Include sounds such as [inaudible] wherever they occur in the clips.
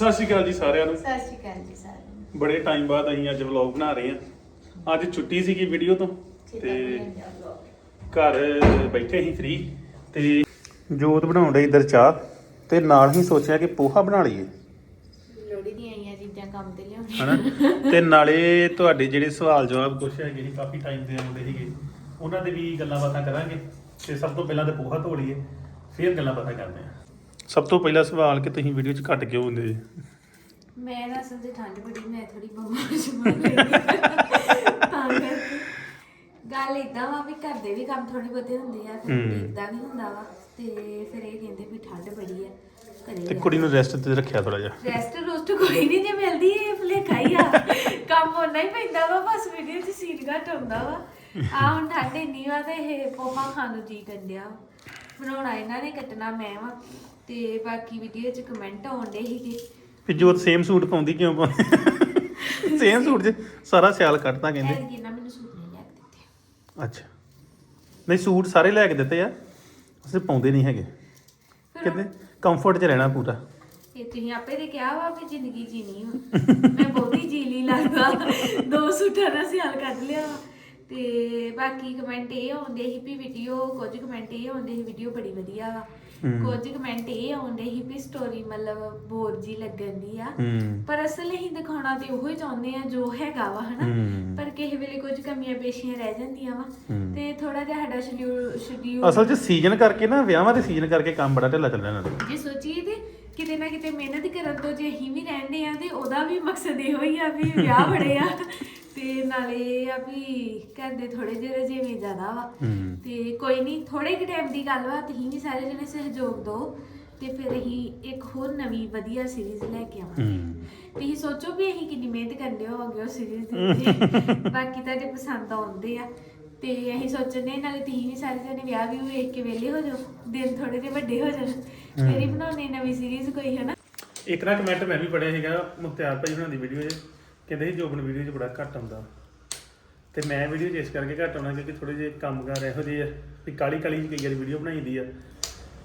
ਸਤਿ ਸ਼੍ਰੀ ਅਕਾਲ ਜੀ ਸਾਰਿਆਂ ਨੂੰ। ਸਤਿ ਸ਼੍ਰੀ ਅਕਾਲ ਜੀ ਸਾਰਿਆਂ ਨੂੰ। ਬੜੇ ਟਾਈਮ ਬਾਅਦ ਅਸੀਂ ਅੱਜ ਵਲੌਗ ਬਣਾ ਰਹੇ ਹਾਂ। ਅੱਜ ਛੁੱਟੀ ਸੀਗੀ ਵੀਡੀਓ ਤੋਂ। ਤੇ ਘਰ ਬੈਠੇ ਸੀ ਫ੍ਰੀ ਤੇ ਜੋਤ ਬਣਾਉਣ ਡਈ ਇਧਰ ਚਾਹ। ਤੇ ਨਾਲ ਹੀ ਸੋਚਿਆ ਕਿ ਪੋਹਾ ਬਣਾ ਲਈਏ। ਲੋੜੀ ਦੀਆਂ ਆਈਆਂ ਚੀਜ਼ਾਂ ਕੰਮ ਤੇ ਲਿਆਉਣੀ ਹਨਾ? ਤੇ ਨਾਲੇ ਤੁਹਾਡੇ ਜਿਹੜੇ ਸਵਾਲ ਜਵਾਬ ਕੁਛ ਹੈਗੇ ਸੀ ਕਾਫੀ ਟਾਈਮ ਦੇ ਆਉਂਦੇ ਸੀਗੇ। ਉਹਨਾਂ ਦੇ ਵੀ ਗੱਲਾਂ ਬਾਤਾਂ ਕਰਾਂਗੇ। ਤੇ ਸਭ ਤੋਂ ਪਹਿਲਾਂ ਤੇ ਪੋਹਾ ਧੋ ਲਈਏ। ਫਿਰ ਗੱਲਾਂ ਬਾਤਾਂ ਕਰਦੇ ਹਾਂ। ਸਭ ਤੋਂ ਪਹਿਲਾ ਸਵਾਲ ਕਿ ਤੁਸੀਂ ਵੀਡੀਓ 'ਚ ਘੱਟ ਕਿਉਂ ਹੁੰਦੇ? ਜੀ ਮੈਂ ਨਾ ਅਸਲ ਤੇ ਠੰਡ ਬੜੀ ਮੈਂ ਥੋੜੀ ਬਿਮਾਰ ਸ਼ਮਾਰ ਗੱਲ ਇਦਾਂ ਵਾ ਵੀ ਘਰ ਦੇ ਵੀ ਕੰਮ ਥੋੜੇ ਬਹੁਤੇ ਹੁੰਦੇ ਆ ਫਿਰ ਹੂੰ। ਇਦਾਂ ਵੀ ਹੁੰਦਾ ਵਾ। ਤੇ ਫਿਰ ਇਹ ਕਹਿੰਦੇ ਵੀ ਠੰਡ ਬੜੀ ਆ ਤੇ ਕੁੜੀ ਨੂੰ ਰੈਸਟ ਤੇ ਰੱਖਿਆ ਥੋੜਾ ਜਿਹਾ। ਰੈਸਟ ਰੋਸਟ ਕੋਈ ਨਹੀਂ ਜੇ ਮਿਲਦੀ ਇਹ ਭੁਲੇਖਾ ਹੀ ਆ। ਕੰਮ ਉਹਨਾਂ ਹੀ ਪੈਂਦਾ ਵਾ ਬਸ ਵੀਡੀਓ 'ਚ ਸੀਨ ਘੱਟ ਹੁੰਦਾ ਵਾ। ਆ ਹੁਣ ਠੰਡ ਇੰਨੀ ਵਾ ਤੇ ਇਹ ਪੋਹਾ ਖਾਣ ਨੂੰ ਜੀ ਕੰਡਿਆ ਬਣਾਉਣਾ ਇਹਨਾਂ ਨੇ ਕੱਟਣਾ ਮੈਂ ਵਾ। ਤੇ ਬਾਕੀ ਵੀਡੀਓ 'ਚ ਕਮੈਂਟ ਆਉਂਦੇ ਸੀਗੇ। ਵੀ ਜੋਤ ਸੇਮ ਸੂਟ ਪਾਉਂਦੀ ਕਿਉਂ ਪਾਉਂਦੀ? ਸੇਮ ਸੂਟ 'ਚ ਸਾਰਾ ਸਿਆਲ ਕੱਟਦਾ ਕਹਿੰਦੇ। ਐਤਕੀ ਨਾ ਮੈਨੂੰ ਸੂਟ ਨਹੀਂ ਲੈ ਕੇ ਦਿੱਤੇ। ਅੱਛਾ। ਨਹੀਂ ਸੂਟ ਸਾਰੇ ਲੈ ਕੇ ਦਿੱਤੇ ਆ ਅਸੀਂ ਪਾਉਂਦੇ ਨਹੀਂ ਹੈਗੇ। ਕਹਿੰਦੇ ਕੰਫਰਟ 'ਚ ਰਹਿਣਾ ਪੂਰਾ। ਇਹ ਤੁਸੀਂ ਆਪੇ ਤੇ ਕਿਹਾ ਵਾ ਵੀ ਜ਼ਿੰਦਗੀ ਜੀਣੀ ਵਾ ਮੈਂ ਬਹੁਤੀ ਜੀ ਲਈ ਲੱਗਦਾ। ਦੋ ਸੂਟਾਂ ਦਾ ਸਿਆਲ ਕੱਢ ਲਿਆ ਵਾ। ਤੇ ਬਾਕੀ ਕਮੈਂਟ ਇਹ ਆਉਂਦੇ ਸੀ ਵੀ ਵੀਡੀਓ ਕੁਝ ਕਮੈਂਟ ਇਹ ਆਉਂਦੇ ਸੀ ਵੀਡੀਓ ਬੜੀ ਵਧੀਆ ਵਾ। ਹੂੰ। ਕੁਝ ਕਮੈਂਟ ਇਹ ਆਉਂਦੇ ਸੀ ਵੀ ਸਟੋਰੀ ਮਤਲਬ ਬੋਰ ਜੀ ਲੱਗਣ ਦੀ ਆ। ਹੂੰ। ਪਰ ਅਸਲ ਅਸੀਂ ਦਿਖਾਉਣਾ ਤੇ ਉਹੀ ਚਾਹੁੰਦੇ ਆ ਜੋ ਹੈਗਾ ਵਾ ਹਨਾ? ਹੂੰ। ਪਰ ਕਿਸੇ ਵੇਲੇ ਕੁਝ ਕਮੀਆਂ ਪੇਸ਼ੀਆਂ ਰਹਿ ਜਾਂਦੀਆਂ ਵਾ। ਹੂੰ। ਤੇ ਥੋੜਾ ਜਿਹਾ ਸਾਡਾ ਸ਼ਡਿਊਲ ਸ਼ਡਿਊਲ ਅਸਲ 'ਚ ਸੀਜ਼ਨ ਕਰਕੇ ਨਾ ਵਿਆਹਾਂ ਦੇ ਸੀਜ਼ਨ ਕਰਕੇ ਕੰਮ ਬੜਾ ਢਿੱਲਾ ਚੱਲ ਰਿਹਾ ਨਾਲ ਜੇ ਸੋਚੀਏ ਤੇ ਕਿਤੇ ਨਾ ਕਿਤੇ ਮਿਹਨਤ ਕਰਨ ਤੋਂ ਜੇ ਅਸੀਂ ਵੀ ਰਹਿੰਦੇ ਆ ਤੇ ਉਹਦਾ ਵੀ ਮਕਸਦ ਇਹੋ ਹੀ ਆ ਵੀ ਵਿਆਹ ਬੜੇ ਆ। ਤੇ ਨਾਲੇ ਇਹ ਆ ਵੀ ਘਰ ਦੇ ਥੋੜੇ ਜਿਹੇ ਰਜੇਵੇਂ ਜ਼ਿਆਦਾ ਵਾ। ਹੂੰ। ਤੇ ਕੋਈ ਨਹੀਂ ਥੋੜੇ ਕਿ ਟਾਈਮ ਦੀ ਗੱਲ ਵਾ ਤੁਸੀਂ ਵੀ ਸਾਰੇ ਜਣੇ ਸਹਿਯੋਗ ਦਿਓ ਤੇ ਫਿਰ ਅਸੀਂ ਇੱਕ ਹੋਰ ਨਵੀਂ ਵਧੀਆ ਸੀਰੀਜ਼ ਲੈ ਕੇ ਆਵਾਂਗੇ। ਹੂੰ। ਤੁਸੀਂ ਸੋਚੋ ਵੀ ਅਸੀਂ ਕਿੰਨੀ ਮਿਹਨਤ ਕਰਦੇ ਹੋਵਾਂਗੇ ਉਹ ਸੀਰੀਜ਼ ਦੇ। ਉੱਤੇ ਬਾਕੀ ਤੁਹਾਡੇ ਪਸੰਦ ਆਉਂਦੇ ਆ। ਤੇ ਅਸੀਂ ਸੋਚਨੇ ਨਾਲੇ ਤੁਸੀਂ ਵੀ ਸਾਰੇ ਜਣੇ ਵਿਆਹ ਵੀ ਵੇਖ ਕੇ ਵਿਹਲੇ ਹੋ ਜਾਓ ਦਿਨ ਥੋੜੇ ਜਿਹੇ ਵੱਡੇ ਹੋ ਜਾਣ। ਫਿਰ ਹੀ ਬਣਾਉਣੇ ਨਵੀਂ ਸੀਰੀਜ਼ ਕੋਈ ਹਨਾ? ਇੱਕ ਨਾ ਕਮੈਂਟ ਮੈਂ ਵੀ ਪੜਿਆ ਸੀਗਾ ਮੁਖਤਿਆਰ ਭਾਈ ਹੁਣਾਂ ਦੀ ਵੀਡੀਓ 'ਚ ਕਹਿੰਦੇ ਸੀ ਜੋਬਨ ਵੀਡੀਓ 'ਚ ਬੜਾ ਘੱਟ ਆਉਂਦਾ। ਤੇ ਮੈਂ ਵੀਡੀਓ 'ਚ ਇਸ ਕਰਕੇ ਘੱਟ ਆਉਣਾ ਕਿਉਂਕਿ ਥੋੜੇ ਜਿਹੇ ਕੰਮਕਾਰ ਇਹੋ ਜਿਹੇ ਆ ਵੀ ਕਾਲੀ ਕਾਲੀ ਕਈ ਵਾਰੀ ਵੀਡੀਓ ਬਣਾਈਦੀ ਆ।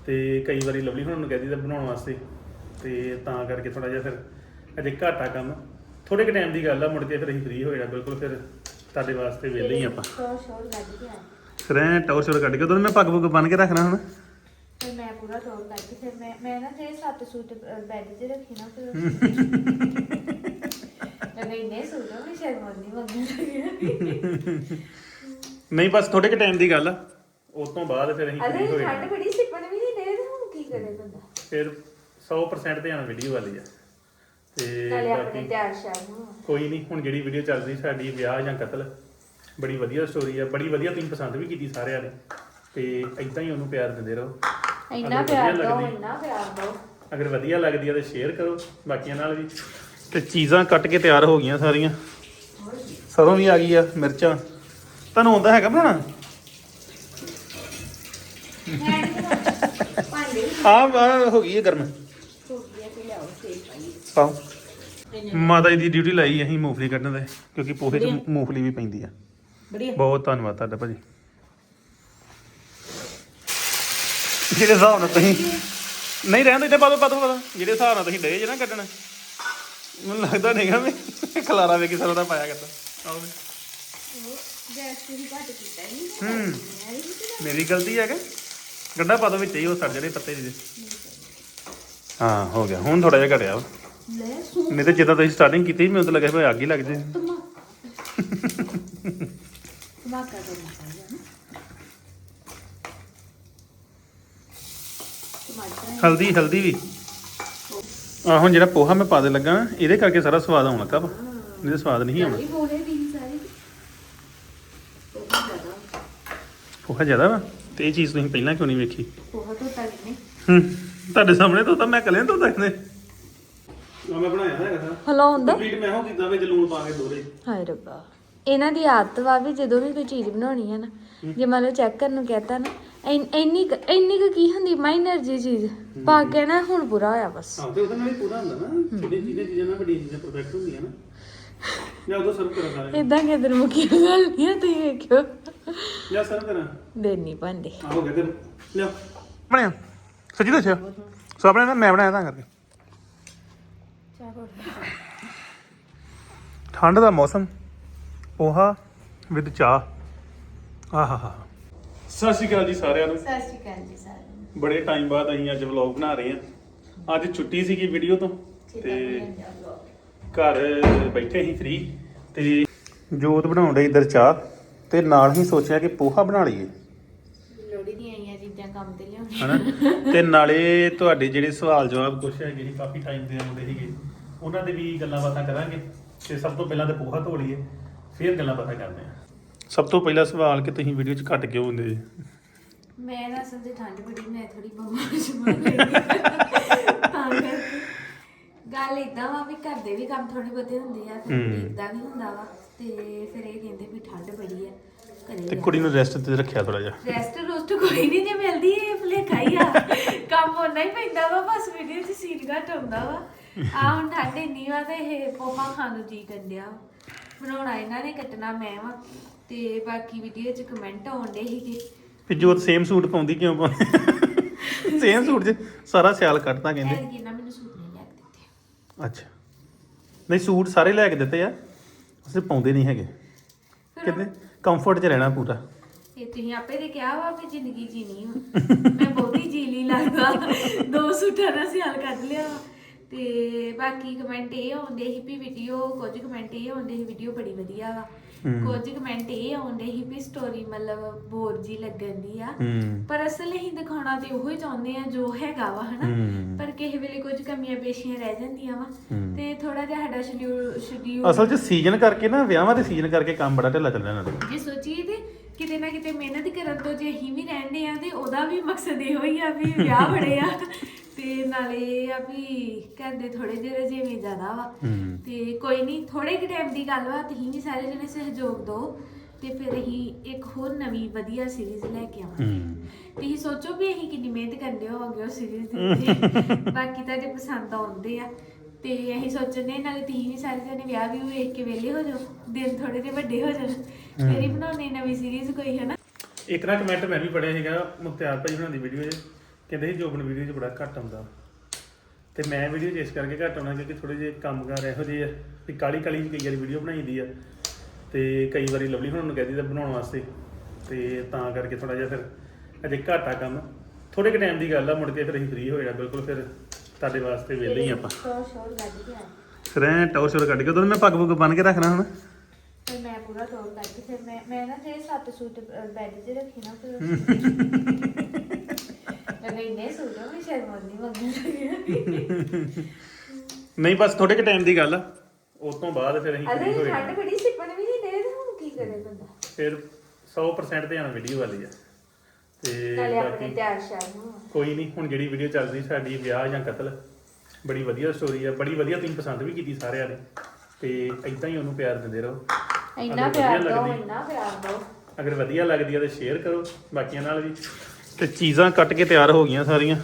ਤੇ ਕਈ ਵਾਰੀ ਲਵਲੀ ਹੁਣਾਂ ਨੂੰ ਕਹਿ ਦਾ ਬਣਾਉਣ ਵਾਸਤੇ। ਤੇ ਤਾਂ ਕਰਕੇ ਥੋੜਾ ਜਿਹਾ ਫਿਰ ਅਜੇ ਘੱਟ ਆ ਕੰਮ। ਥੋੜੇ ਕੁ ਟਾਈਮ ਦੀ ਗੱਲ ਆ ਮੁੜ ਕੇ ਫਿਰ ਅਸੀਂ ਫ੍ਰੀ ਹੋ ਜਾਣਾ। ਬਿਲਕੁਲ ਫਿਰ ਤੁਹਾਡੇ ਵਾਸਤੇ ਵਿਹਲੇ ਹੀ ਆਪਾਂ। ਸ਼ੋਰ ਸ਼ੋਰ ਕੇ ਫਿਰ ਐ ਟੌਰ ਸ਼ੋਰ ਕੱਢ ਕੇ ਉਦੋਂ ਮੈਂ ਪੱਗ ਪੁੱਗ ਬੰਨ ਕੇ ਰੱਖਣਾ ਹੁਣ। ਫਿਰ ਮੈਂ ਪੂਰਾ ਟੋਲ ਕਰਕੇ ਫਿਰ ਮੈਂ ਮੈਂ ਨਾ ਜਿਹੜੇ ਸੱਤ ਸੂਟ ਬੈੱਡ 'ਤੇ ਰੱਖੇ ਨਾ ਫਿਰ [laughs] ਮੈਂ ਕਿਹਾ ਇੰਨੇ ਸੂਟ ਆ ਮੈਂ ਸ਼ਰਮ ਨਹੀਂ ਬਸ ਥੋੜੇ ਕੁ ਟਾਈਮ ਦੀ ਗੱਲ ਆ। ਉਸ ਤੋਂ ਬਾਅਦ ਫਿਰ ਅਸੀਂ ਅਰੇ ਫ੍ਰੀ ਹੋ ਠੰਡ ਬੜੀ ਸਿੱਪਣ ਵੀ ਨਹੀਂ ਦੇ ਤੇ ਹੁਣ ਕੀ ਕਰੇ ਬੰਦਾ? ਫਿਰ 100% ਧਿਆਨ ਵੀਡੀਓ ਵਾਲੀ ਆ। ਤੇ ਨਾਲੇ ਆਪਣੇ ਬਾਕੀ ਤਿਆਰ ਸ਼ਾਰ ਨੂੰ। ਕੋਈ ਨਹੀਂ ਹੁਣ ਜਿਹੜੀ ਵੀਡੀਓ ਚੱਲ ਰਹੀ ਸਾਡੀ ਵਿਆਹ ਜਾਂ ਕਤਲ ਬੜੀ ਵਧੀਆ ਸਟੋਰੀ ਆ। ਬੜੀ ਵਧੀਆ ਤੁਸੀਂ ਪਸੰਦ ਵੀ ਕੀਤੀ ਸਾਰਿਆਂ ਨੇ। ਤੇ ਇਦਾਂ ਹੀ ਉਹਨੂੰ ਪਿਆਰ ਦਿੰਦੇ ਰਹੋ। ਇੰਨਾ ਅਗਰ ਪਿਆਰ ਦੋ ਲੱਗਦੀ- ਇੰਨਾ ਪਿਆਰ ਦੋ ਅਗਰ ਵਧੀਆ ਲੱਗਦੀ ਆ ਤੇ ਸ਼ੇਅਰ ਕਰੋ। ਬਾਕੀਆਂ ਨਾਲ ਵੀ। ਤੇ ਚੀਜ਼ਾਂ ਕੱਟ ਕੇ ਤਿਆਰ ਹੋ ਗਈਆਂ ਸਾਰੀਆਂ। ਸਰੋਂ ਵੀ ਆ ਗਈ ਆ ਮਿਰਚਾਂ। ਤੁਹਾਨੂੰ ਆਉਂਦਾ ਹੈਗਾ ਬਣਾਉਣਾ? ਆ ਹੋ ਗਈ ਹੈ ਗਰਮ। ਪਾਓ। ਮਾਤਾ ਜੀ ਦੀ ਡਿਊਟੀ ਲਾਈ ਅਸੀਂ ਮੂੰਗਫਲੀ ਕੱਢਣ ਦੇ ਕਿਉਂਕਿ ਪੋਹੇ 'ਚ ਮੂੰਗਫਲੀ ਵੀ ਪੈਂਦੀ ਆ। ਬਹੁਤ ਧੰਨਵਾਦ ਤੁਹਾਡਾ ਭਾਜੀ। ਜਿਹੜੇ ਹਿਸਾਬ ਨਾਲ ਤੁਸੀਂ ਨਹੀਂ ਰਹਿੰਦੇ ਇੱਥੇ ਪਾਦੋ ਪਾਦੋ ਪਾਦੋ ਜਿਹੜੇ ਹਿਸਾਬ ਨਾਲ ਤੁਸੀਂ ਡੇ ਜੇ ਨਾ ਕੱਢਣ। ਮੈਨੂੰ ਲੱਗਦਾ ਨਹੀਂਗਾ ਵੀ ਖਲਾਰਾ ਵੇ ਕਿਸੇ ਦਾ ਪਾਇਆ ਕਰਦਾ। ਆਓ ਵੀ। ਗੈਸ ਤੇ ਹੀ ਘੱਟ ਕੀਤਾ ਨਹੀਂ ਹੂੰ ਮੇਰੀ ਗਲਤੀ ਹੈ ਕਿ? ਗੰਡਾ ਪਾ ਦੋ ਵਿੱਚ ਹੀ ਉਹ ਸੜ ਜਿਹੜੇ ਪੱਤੇ ਜਿਹੇ। ਹਾਂ ਹੋ ਗਿਆ। ਹੁਣ ਥੋੜਾ ਜਿਹਾ ਘਟਿਆ ਵਾ। ਲੈ ਸੂ ਨਹੀਂ ਤੇ ਜਿੱਦਾਂ ਤੁਸੀਂ ਸਟਾਰਟਿੰਗ ਕੀਤੀ ਸੀ, ਮੈਨੂੰ ਤਾਂ ਲੱਗਿਆ ਵੀ ਅੱਗ ਹੀ ਲੱਗ ਜੇ। ਤੁਮਾ ਧਮਾਕਾ ਕਰਨਾ ਚਾਹੀਦਾ ਨਾ। ਟਮਾਟਰ ਹਲਦੀ ਹਲਦੀ ਵੀ। ਆ ਹੁਣ ਜਿਹੜਾ ਪੋਹਾ ਮੈਂ ਪਾ ਦੇ ਲੱਗਾ ਨਾ ਇਹਦੇ ਕਰਕੇ ਸਾਰਾ ਸਵਾਦ ਆਉਣ ਲੱਗਾ ਵਾ। ਇਹਦੇ ਸਵਾਦ ਨਹੀਂ ਆਉਣਾ। ਬੋਲੇ ਦੀ ਸਾਰੀ ਜ਼ਿਆਦਾ ਪੋਹਾ ਜ਼ਿਆਦਾ ਵਾ? ਤੇ ਇਹ ਚੀਜ਼ ਤੁਸੀਂ ਪਹਿਲਾਂ ਕਿਉਂ ਨਹੀਂ ਵੇਖੀ? ਬਹੁਤ ਹੋਤਾ ਨਹੀਂ ਹੂੰ ਤੁਹਾਡੇ ਸਾਹਮਣੇ ਤੋਂ ਤਾਂ ਮੈਂ ਕਲਿਆਂ ਤੋਂ ਆ ਮੈਂ ਬਣਾਇਆ ਹੈਗਾ ਸਾਰਾ। ਹਲੋ ਹੁੰਦਾ। ਕੰਪਲੀਟ ਮੈਂ ਹੋ ਕਿਦਾਂ ਵਿੱਚ ਲੂਣ ਪਾ ਕੇ ਦੋਰੇ ਹਾਏ ਰੱਬਾ। ਇਹਨਾਂ ਦੀ ਆਦਤ ਵਾ ਵੀ ਜਦੋਂ ਵੀ ਕੋਈ ਚੀਜ਼ ਬਣਾਉਣੀ ਹੈ ਨਾ ਜੇ ਮੰਨ ਲਓ ਚੈੱਕ ਕਰਨ ਨੂੰ ਕਹਤਾ ਨਾ ਇੰਨ- ਇੰਨੀ ਕੁ- ਇੰਨੀ ਕੁ ਕੀ ਹੁੰਦੀ ਮਾਈਨਰ ਜੀ ਚੀਜ਼ ਪਾ ਕੇ ਨਾ ਹੁਣ ਬੁਰਾ ਹੋਇਆ ਬਸ। ਹਾਂ ਤੇ ਉਹਦੇ ਨਾਲ ਹੀ ਪੂਰਾ ਹੁੰਦਾ ਨਾ ਛੋਟੀ ਚੀਜ਼ਾਂ ਚੀਜ਼ਾਂ ਨਾਲ ਵੱਡੀਆਂ ਚੀਜ਼ਾਂ ਪਰਫੈਕਟ ਹੁੰਦੀਆਂ ਨਾ ਜਾਂ ਉਦੋਂ ਸਰਵ ਕਰਾਂ ਸਾਰੇ ਇਦਾਂ ਕਿਦਰ ਮੁਕੀ ਗੱਲ ਨਹੀਂ ਆ ਤੁਸੀਂ ਵੇਖਿਓ। ਜਾਂ ਸਰਵ ਕਰਾਂ। ਦੇਣੀ ਭਾਂਡੇ। ਆ ਹੋ ਗਿਆ ਤੇ ਲਿਆ ਬਣਿਆ। ਸੱਚੀ ਦੱਸਿਆ? ਸੋ ਆਪਣੇ ਨਾ ਮੈਂ ਬਣਾਇਆ ਤਾਂ ਕਰਕੇ। ਠੰਡ ਦਾ ਮੌਸਮ। ਪੋਹਾ ਵਿਦ ਚਾਹ। ਆਹਾ ਸਤਿ ਸ਼੍ਰੀ ਅਕਾਲ ਜੀ ਸਾਰਿਆਂ ਨੂੰ। ਸਤਿ ਸ਼੍ਰੀ ਅਕਾਲ ਜੀ ਸਾਰਿਆਂ ਨੂੰ। ਬੜੇ ਟਾਈਮ ਬਾਅਦ ਅਸੀਂ ਅੱਜ ਵਲੌਗ ਬਣਾ ਰਹੇ ਹਾਂ। ਅੱਜ ਛੁੱਟੀ ਸੀਗੀ ਵੀਡੀਓ ਤੋਂ। ਤੇ ਘਰ ਬੈਠੇ ਸੀ ਫ੍ਰੀ ਤੇ ਜੋਤ ਬਣਾਉਣ ਡਈ ਇੱਧਰ ਚਾਹ। ਤੇ ਨਾਲ ਹੀ ਸੋਚਿਆ ਕਿ ਪੋਹਾ ਬਣਾ ਲਈਏ। ਲੋੜੀ ਦੀਆਂ ਆਈਆਂ ਚੀਜ਼ਾਂ ਕੰਮ ਤੇ ਲਿਆਉਣੀ ਹਨਾ? ਤੇ ਨਾਲੇ ਤੁਹਾਡੇ ਜਿਹੜੇ ਸਵਾਲ ਜਵਾਬ ਕੁਛ ਹੈਗੇ ਸੀ ਕਾਫੀ ਟਾਈਮ ਦੇ ਆਉਂਦੇ ਸੀਗੇ। ਉਹਨਾਂ ਦੇ ਵੀ ਗੱਲਾਂ ਬਾਤਾਂ ਕਰਾਂਗੇ। ਤੇ ਸਭ ਤੋਂ ਪਹਿਲਾਂ ਤੇ ਪੋਹਾ ਧੋ ਲਈਏ। ਫਿਰ ਗੱਲਾਂ ਬਾਤਾਂ ਕਰਦੇ ਹਾਂ ਸਭ ਤੋਂ ਪਹਿਲਾ ਸਵਾਲ ਕਿ ਤੁਸੀਂ ਵੀਡੀਓ 'ਚ ਘੱਟ ਕਿਉਂ ਹੁੰਦੇ ਜੀ? ਮੈਂ ਨਾ ਅਸਲ 'ਚ ਠੰਡ ਬੜੀ ਮੈਂ ਥੋੜੀ ਬਿਮਾਰ ਸ਼ਮਾਰ ਗੱਲ ਇਦਾਂ ਵਾ ਵੀ ਘਰ ਦੇ ਵੀ ਕੰਮ ਥੋੜੇ ਬਹੁਤੇ ਹੁੰਦੇ ਆ ਹੂੰ। ਇਦਾਂ ਨਹੀਂ ਹੁੰਦਾ ਵਾ ਤੇ ਫਿਰ ਇਹ ਕਹਿੰਦੇ ਵੀ ਠੰਡ ਬੜੀ ਆ ਤੇ ਕੁੜੀ ਨੂੰ ਰੈਸਟ ਤੇ ਰੱਖਿਆ ਥੋੜਾ ਜਿਹਾ। ਰੈਸਟ ਰੋਸਟ ਕੋਈ ਨਹੀਂ ਜੇ ਮਿਲਦੀ ਇਹ ਭੁਲੇਖਾ ਹੀ ਆ। ਕੰਮ ਉਹਨਾਂ ਹੀ ਪੈਂਦਾ ਵਾ ਬਸ ਵੀਡੀਓ 'ਚ ਸੀਨ ਘੱਟ ਹੁੰਦਾ ਵਾ। ਆ ਹੁਣ ਠੰਡ ਇੰਨੀ ਵਾ ਤੇ ਇਹ ਪੋਹਾ ਖਾਣ ਨੂੰ ਜੀ ਕੰਡਿਆ ਬਣਾਉਣਾ ਇਹਨਾਂ ਨੇ ਕੱਟਣਾ ਮੈਂ ਵਾ। ਤੇ ਬਾਕੀ ਵੀਡੀਓ 'ਚ ਕਮੈਂਟ ਆਉਂਦੇ ਸੀਗੇ। ਵੀ ਜੋਤ ਸੇਮ ਸੂਟ ਪਾਉਂਦੀ ਕਿਉਂ ਪਾਉਂਦੀ? ਸੇਮ ਸੂਟ 'ਚ ਸਾਰਾ ਸਿਆਲ ਕੱਟਦਾ ਕਹਿੰਦੇ। ਐਤਕੀ ਨਾ ਮੈਨੂੰ ਸੂਟ ਨਹੀਂ ਲੈ ਕੇ ਦਿੱਤੇ। ਅੱਛਾ। ਨਹੀਂ ਸੂਟ ਸਾਰੇ ਲੈ ਕੇ ਦਿੱਤੇ ਆ। ਅਸੀਂ ਪਾਉਂਦੇ ਨਹੀਂ ਹੈਗੇ। ਫਿਰ ਕਹਿੰਦੇ ਕੰਫਰਟ 'ਚ ਰਹਿਣਾ ਪੂਰਾ। ਇਹ ਤੁਸੀਂ ਆਪੇ ਤੇ ਕਿਹਾ ਵਾ ਵੀ ਜ਼ਿੰਦਗੀ ਜੀਣੀ ਵਾ। ਮੈਂ ਬਹੁਤੀ ਜੀ ਨਹੀਂ ਲੱਗਦਾ। ਦੋ ਸੂਟਾਂ ਦਾ ਸਿਆਲ ਕੱਢ ਲਿਆ ਵਾ। ਤੇ ਬਾਕੀ ਕਮੈਂਟ ਇਹ ਆਉਂਦੇ ਸੀ ਵੀ ਵੀਡੀਓ ਕੁਝ ਕਮੈਂਟ ਇਹ ਆਉਂਦੇ ਸੀ ਵੀਡੀਓ ਬੜੀ ਵਧੀਆ ਵਾ। ਹੂੰ। ਕੁਝ ਕਮੈਂਟ ਇਹ ਆਉਂਦੇ ਸੀ ਵੀ ਸਟੋਰੀ ਮਤਲਬ ਬੋਰ ਜੀ ਲੱਗਣ ਦੀ ਆ। ਹੂੰ। ਪਰ ਅਸਲ ਅਸੀਂ ਦਿਖਾਉਣਾ ਤੇ ਉਹੀ ਚਾਹੁੰਦੇ ਆ ਜੋ ਹੈਗਾ ਵਾ ਹਨਾ। ਹੂੰ। ਪਰ ਕਿਸੇ ਵੇਲੇ ਕੁਝ ਕਮੀਆਂ ਪੇਸ਼ੀਆਂ ਰਹਿ ਜਾਂਦੀਆਂ ਵਾ। ਹੂੰ। ਤੇ ਥੋੜਾ ਜਿਹਾ ਸਾਡਾ ਸ਼ਡਿਊਲ ਸ਼ਡਿਊਲ ਅਸਲ 'ਚ ਸੀਜ਼ਨ ਕਰਕੇ ਨਾ ਵਿਆਹਾਂ ਦੇ ਸੀਜ਼ਨ ਕਰਕੇ ਕੰਮ ਬੜਾ ਢਿੱਲਾ ਚੱਲ ਰਿਹਾ ਨਾਲੇ ਜੇ ਸੋਚੀਏ ਤੇ ਕਿਤੇ ਨਾ ਕਿਤੇ ਮਿਹਨਤ ਕਰਨ ਤੋਂ ਜੇ ਅਸੀਂ ਵੀ ਰਹਿੰਦੇ ਆ ਤੇ ਉਹਦਾ ਵੀ ਮਕਸਦ ਇਹੋ ਹੀ ਆ ਵੀ ਵਿਆਹ ਬੜੇ ਆ। ਤੇ ਨਾਲੇ ਇਹ ਆ ਵੀ ਘਰ ਦੇ ਥੋੜੇ ਜਿਹੇ ਰਜੇਵੇਂ ਜ਼ਿਆਦਾ ਵਾ। ਹੂੰ। ਤੇ ਕੋਈ ਨਹੀਂ ਥੋੜੇ ਕਿ ਟਾਈਮ ਦੀ ਗੱਲ ਵਾ ਤੁਸੀਂ ਵੀ ਸਾਰੇ ਜਣੇ ਸਹਿਯੋਗ ਦਿਓ। ਤੇ ਫਿਰ ਅਸੀਂ ਇੱਕ ਹੋਰ ਨਵੀਂ ਵਧੀਆ ਸੀਰੀਜ਼ ਲੈ ਕੇ ਆਵਾਂਗੇ। ਹੂੰ। ਤੁਸੀਂ ਸੋਚੋ ਵੀ ਅਸੀਂ ਕਿੰਨੀ ਮਿਹਨਤ ਕਰਦੇ ਹੋਵਾਂਗੇ ਉਹ ਸੀਰੀਜ਼ ਦੇ ਬਾਕੀ ਤੁਹਾਡੇ ਪਸੰਦ ਆਉਂਦੇ ਆ। ਤੇ ਅਸੀਂ ਸੋਚਦੇ ਨਾਲੇ ਤੁਸੀਂ ਵੀ ਸਾਰੇ ਜਣੇ ਵਿਆਹ ਵੀ ਵੇਖ ਕੇ ਵਿਹਲੇ ਹੋ ਜਾਓ ਦਿਨ ਥੋੜੇ ਜਿਹੇ ਵੱਡੇ ਹੋ ਜਾਣ। ਫਿਰ ਹੀ ਬਣਾਉਣੇ ਨਵੀਂ ਸੀਰੀਜ਼ ਕੋਈ ਹੈ ਨਾ ਇੱਕ ਨਾ ਕਮੈਂਟ ਮੈਂ ਵੀ ਪੜਿਆ ਸੀਗਾ ਮੁਖਤਿਆਰ ਭਾਈ ਹੁਣਾਂ ਦੀ ਵੀਡੀਓ 'ਚ। ਕਹਿੰਦੇ ਸੀ ਜੋਬਨ ਵੀਡੀਓ 'ਚ ਬੜਾ ਘੱਟ ਆਉਂਦਾ। ਤੇ ਮੈਂ ਵੀਡੀਓ 'ਚ ਇਸ ਕਰਕੇ ਘੱਟ ਆਉਣਾ ਕਿਉਂਕਿ ਥੋੜੇ ਜਿਹੇ ਕੰਮਕਾਰ ਇਹੋ ਜਿਹੇ ਆ ਵੀ ਕਾਲੀ ਕਾਲੀ ਕਈ ਵਾਰੀ ਵੀਡੀਓ ਬਣਾਈ ਦੀ ਆ। ਤੇ ਕਈ ਵਾਰੀ ਲਵਲੀ ਹੁਣ ਨੂੰ ਕਹਿੰਦੀ ਤਾਂ ਬਣਾਉਣ ਵਾਸਤੇ। ਤੇ ਤਾਂ ਕਰਕੇ ਥੋੜਾ ਜਿਹਾ ਫਿਰ ਅਜੇ ਘੱਟ ਕੰਮ। ਥੋੜੇ ਕੁ ਟਾਈਮ ਦੀ ਗੱਲ ਆ ਮੁੜ ਕੇ ਫਿਰ ਅਸੀਂ ਫ੍ਰੀ ਹੋ ਜਾਣਾ ਬਿਲਕੁਲ ਫਿਰ ਤੁਹਾਡੇ ਵਾਸਤੇ ਵਿਹਲੇ ਹੀ ਆਪਾਂ। ਸ਼ੋਰ ਸ਼ੋਰ ਗਿਆ ਐ ਟੌਸਰ ਕੱਢ ਕੇ ਉਦੋਂ ਮੈਂ ਪੱਗ ਪੁੱਗ ਬੰਨ ਕੇ ਰੱਖਣਾ ਹੁਣ। ਫਿਰ ਮੈਂ ਪੂਰਾ ਟੋਰ ਕਰਕੇ ਫਿਰ ਮੈਂ ਮੈਂ ਨਾ ਜੇ ਸੱਤ ਸੂਟ ਬੈੱਡ 'ਚ ਰੱਖੇ ਨਾ ਫਿਰ [laughs] ਮੈਂ ਇੰਨੇ ਸੂਟ ਆ ਮੈਂ ਸ਼ਰਮ ਆਉਂਦੀ ਮੰਗੀ ਨਹੀਂ ਬਸ ਥੋੜੇ ਕੁ ਟਾਈਮ ਦੀ ਗੱਲ ਆ। ਉਸ ਤੋਂ ਬਾਅਦ ਫਿਰ ਅਸੀਂ ਅਰੇ ਫ੍ਰੀ ਹੋ ਠੰਡ ਬੜੀ ਸਿੱਪਣ ਵੀ ਨਹੀਂ ਦੇ ਤੇ ਹੁਣ ਕੀ ਕਰੇ ਬੰਦਾ? ਫਿਰ 100% ਧਿਆਨ ਵੀਡੀਓ ਵਾਲੀ ਆ। ਤੇ ਨਾਲੇ ਆਪਣੇ ਬਾਕੀ ਤਿਆਰ ਸ਼ਾਰ ਨੂੰ ਕੋਈ ਨਹੀਂ ਹੁਣ ਜਿਹੜੀ ਵੀਡੀਓ ਚੱਲ ਰਹੀ ਸਾਡੀ ਵਿਆਹ ਜਾਂ ਕਤਲ ਬੜੀ ਵਧੀਆ ਸਟੋਰੀ ਆ। ਬੜੀ ਵਧੀਆ ਤੁਸੀਂ ਪਸੰਦ ਵੀ ਕੀਤੀ ਸਾਰਿਆਂ ਨੇ। ਤੇ ਇਦਾਂ ਹੀ ਉਹਨੂੰ ਪਿਆਰ ਦਿੰਦੇ ਰਹੋ। ਇੰਨਾ ਅਗਰ ਪਿਆਰ ਵਧੀਆ ਦਿਓ ਲੱਗਦੀ- ਇੰਨਾ ਪਿਆਰ ਦਿਓ। ਅਗਰ ਵਧੀਆ ਲੱਗਦੀ ਆ ਤੇ ਸ਼ੇਅਰ ਕਰੋ ਬਾਕੀਆਂ ਨਾਲ ਵੀ। ਤੇ ਚੀਜ਼ਾਂ ਕੱਟ ਕੇ ਤਿਆਰ ਹੋ ਗਈਆਂ ਸਾਰੀਆਂ।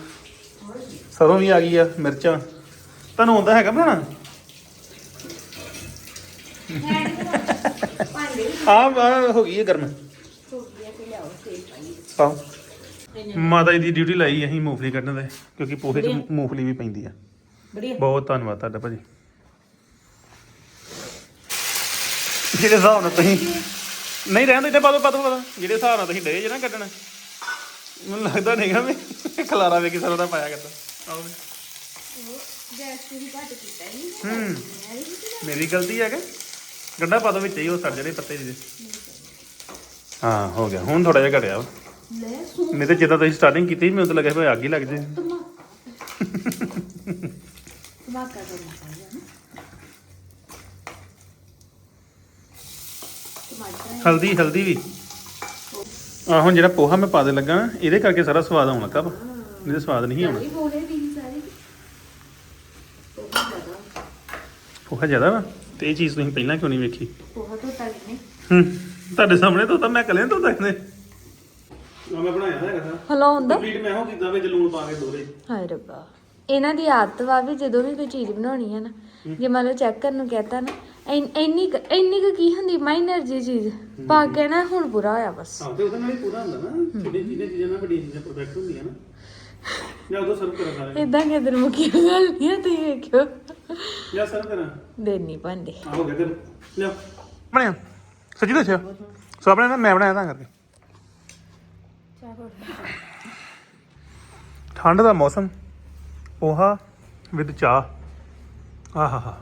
ਸਰੋਂ ਵੀ ਆ ਗਈ ਆ ਮਿਰਚਾਂ। ਤੁਹਾਨੂੰ ਆਉਂਦਾ ਹੈਗਾ ਬਣਾਉਣਾ? ਆ ਆ ਹੋ ਗਈ ਹੈ ਗਰਮ। ਮਾਤਾ ਜੀ ਦੀ ਡਿਊਟੀ ਲਾਈ ਅਸੀਂ ਮੂੰਗਫਲੀ ਕੱਢਣ ਦੇ ਕਿਉਂਕਿ ਪੋਹੇ 'ਚ ਮੂੰਗਫਲੀ ਵੀ ਪੈਂਦੀ ਆ। ਬਹੁਤ ਧੰਨਵਾਦ ਤੁਹਾਡਾ ਭਾਜੀ। ਜਿਹੜੇ ਹਿਸਾਬ ਨਾਲ ਤੁਸੀਂ ਨਹੀਂ ਰਹਿਣ ਦੇ ਪਾਦੋ ਪਾਦੋ ਪਾਦੋ ਜਿਹੜੇ ਹਿਸਾਬ ਨਾਲ ਤੁਸੀਂ ਡੇ ਜੇ ਨਾ ਕੱਢਣ। ਮੈਨੂੰ ਲੱਗਦਾ ਨਹੀਂਗਾ ਵੀ ਖਲਾਰਾ ਵੇ ਕਿਸੇ ਦਾ ਪਾਇਆ ਕਰਦਾ। ਆਓ ਵੀ। ਗੈਸ ਤੇ ਹੀ ਘੱਟ ਕੀਤਾ ਹੀ ਹੂੰ ਮੇਰੀ ਗਲਤੀ ਹੈ ਕਿ ਗੰਡਾ ਪਾ ਦੋ ਵਿੱਚ ਹੀ ਉਹ ਸੜ ਜਿਹੜੇ ਪੱਤੇ ਜਿਹੇ। ਹਾਂ ਹੋ ਗਿਆ। ਹੁਣ ਥੋੜਾ ਜਿਹਾ ਘਟਿਆ ਵਾ। ਲੈ ਸੂ ਨਹੀਂ ਤੇ ਜਿੱਦਾਂ ਤੁਸੀਂ ਸਟਾਰਟਿੰਗ ਕੀਤੀ ਸੀ, ਮੈਨੂੰ ਤਾਂ ਲੱਗਿਆ ਵੀ ਅੱਗ ਹੀ ਲੱਗ ਜੇ। ਧਮਾਕਾ ਕਰਨਾ ਚਾਹੀਦਾ ਨਾ ਟਮਾਟਰ ਹਲਦੀ ਹਲਦੀ ਵੀ। ਆ ਹੁਣ ਜਿਹੜਾ ਪੋਹਾ ਮੈਂ ਪਾ ਦੇ ਲੱਗਾ ਨਾ, ਇਹਦੇ ਕਰਕੇ ਸਾਰਾ ਸਵਾਦ ਆਉਣ ਲੱਗਾ ਵਾ। ਇਹਦੇ ਸਵਾਦ ਨਹੀਂ ਆਉਣਾ। ਨਹੀਂ ਬੋਲੇ ਵੀ ਸਾਰੇ। ਬਹੁਤ ਜ਼ਿਆਦਾ ਪੋਹਾ ਜ਼ਿਆਦਾ ਵਾ? ਤੇ ਇਹ ਚੀਜ਼ ਤੁਸੀਂ ਪਹਿਲਾਂ ਕਿਉਂ ਨਹੀਂ ਵੇਖੀ? ਬਹੁਤ ਹੋਤਾ ਨੇ ਹੂੰ ਤੁਹਾਡੇ ਸਾਹਮਣੇ ਤੋਂ ਤਾਂ ਮੈਂ ਕਲਿਆਂ ਤੋਂ ਆ ਮੈਂ ਬਣਾਇਆ ਹੈਗਾ ਸਰ। ਹਲੋ ਹੁੰਦਾ। ਕੰਪਲੀਟ ਮੈਂ ਹੋ ਕਿਦਾਂ ਵਿੱਚ ਲੂਣ ਪਾ ਕੇ ਦੋਰੇ ਹਾਏ ਰੱਬਾ। ਇਹਨਾਂ ਦੀ ਆਦਤ ਵਾ ਵੀ ਜਦੋਂ ਵੀ ਕੋਈ ਚੀਜ਼ ਬਣਾਉਣੀ ਹੈ ਨਾ ਜੇ ਮੰਨ ਲਓ ਚੈੱਕ ਕਰਨ ਨੂੰ ਕਹਤਾ ਨਾ ਇੰਨੀ ਇੰਨੀ ਕੀ ਹੁੰਦੀ? ਮਾਈਨਰ ਜੀ ਚੀਜ਼। ਪਾ ਕੇ ਨਾ ਹੁਣ ਬੁਰਾ ਹੋਇਆ ਬਸ। ਹਾਂ ਤੇ ਉਹਦੇ ਨਾਲ ਹੀ ਪੂਰਾ ਹੁੰਦਾ ਨਾ। ਛੋਟੀਆਂ ਚੀਜ਼ਾਂ ਚੀਜ਼ਾਂ ਨਾਲ ਵੱਡੀਆਂ ਚੀਜ਼ਾਂ ਪਰਫੈਕਟ ਹੁੰਦੀਆਂ ਨਾ। ਇਦਾਂ ਕਿ ਦਰ ਮੁਕੀ ਗੱਲ ਨਹੀਂ ਆ ਤੁਸੀਂ ਵੇਖਿਓ। ਜਾਂ ਸਰਵ ਕਰਾਂ। ਦੇਣੀ ਭਾਂਡੇ। ਆ ਹੋ ਗਿਆ ਲਿਆ ਬਣਿਆ। ਸੱਚੀ ਦੱਸਿਆ ਸੋ ਆਪਣੇ ਨਾ ਮੈਂ ਬਣਾਇਆ ਤਾਂ ਕਰਕੇ। ਠੰਡ ਦਾ ਮੌਸਮ। ਪੋਹਾ ਵਿਦ ਚਾਹ। ਆਹਾਹਾ।